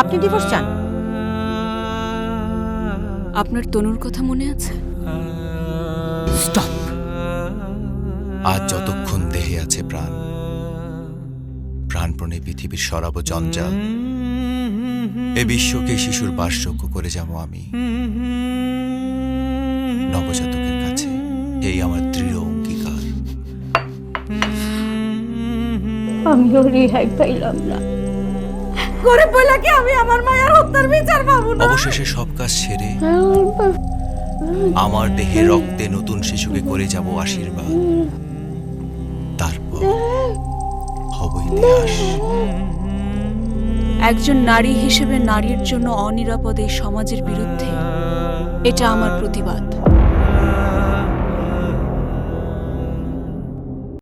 আপনি ডিভোর্স চান? আপনার তনুর কথা মনে আছে? স্টপ আজ যতক্ষণ দেহে আছে প্রাণ প্রাণপণে পৃথিবীর সরাব জঞ্জাল এ বিশ্বকে শিশুর বাসযোগ্য করে যাব আমি নবজাতকের কাছে। এই আমার দৃঢ় অঙ্গীকার। আমিও রেহাই পাইলাম না। গরিব বইলা কি আমি আমার মায়ের হত্যার বিচার পাবো না? অবশেষে সব কাজ ছেড়ে আমার দেহে রক্তে নতুন শিশুকে করে যাব আশীর্বাদ। তারপর হব ইতিহাস। একজন নারী হিসেবে নারীর জন্য অনিরাপদ এই সমাজের বিরুদ্ধে এটা আমার প্রতিবাদ।